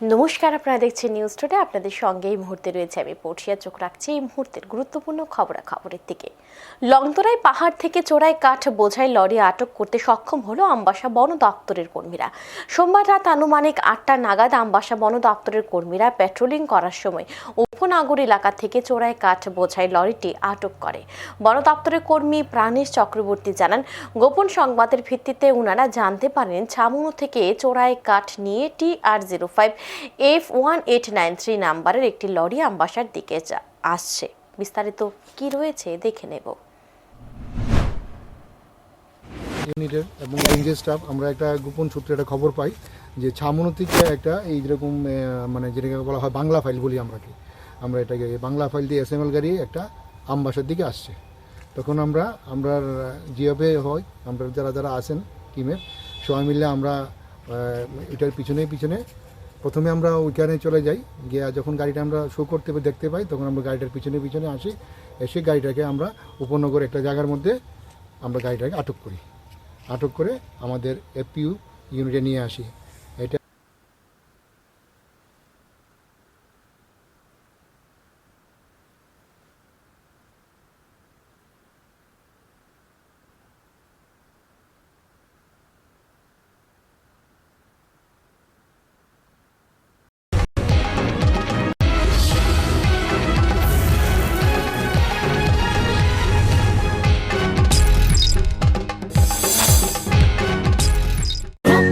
নমস্কার, আপনারা দেখছেন নিউজ টুডে আপনাদের সঙ্গে এই মুহূর্তে রয়েছে আমি পড়শিয়া চোখ রাখছি এই মুহূর্তের গুরুত্বপূর্ণ খবরাখবরের দিকে। লংতরাই পাহাড় থেকে চোরাই কাঠ বোঝাই লরি আটক করতে সক্ষম হলো আমবাসা বন দপ্তরের কর্মীরা। সোমবার রাত আনুমানিক আটটা নাগাদ আমবাসা বন দপ্তরের কর্মীরা পেট্রোলিং করার সময় উপনাগর এলাকা থেকে চোরাই কাঠ বোঝাই লরিটি আটক করে। বন দপ্তরের কর্মী প্রাণেশ চক্রবর্তী জানান, গোপন সংবাদের ভিত্তিতে ওনারা জানতে পারেন, ছামুনো থেকে চোরাই কাঠ নিয়ে T R zero five F one eight nine three নাম্বারের একটি লরি আমবাসার দিকে আসছে। বিস্তারিত কি রয়েছে দেখে নেব। ইউনিটের এবং রেঞ্জের স্টাফ, আমরা একটা গোপন সূত্রে একটা খবর পাই যে ছামনো থেকে একটা এই যেরকম মানে যেটাকে বলা হয় বাংলা ফাইল বলি আমরা কি আমরা এটাকে বাংলা ফাইল দিয়ে এস গাড়ি একটা আমবাসার দিকে আসছে। তখন আমরা আমরা যেভাবে হয়, আমরা যারা যারা আসেন টিমের, সবাই মিলে আমরা এটার পিছনে পিছনে প্রথমে আমরা ওইখানে চলে যাই। গিয়ে যখন গাড়িটা আমরা শো করতে দেখতে পাই, তখন আমরা গাড়িটার পিছনে পিছনে আসি। এসে গাড়িটাকে আমরা উপনগর একটা জায়গার মধ্যে আমরা গাড়িটাকে আটক করি। আটক করে আমাদের এপিউ ইউনিটে নিয়ে আসি।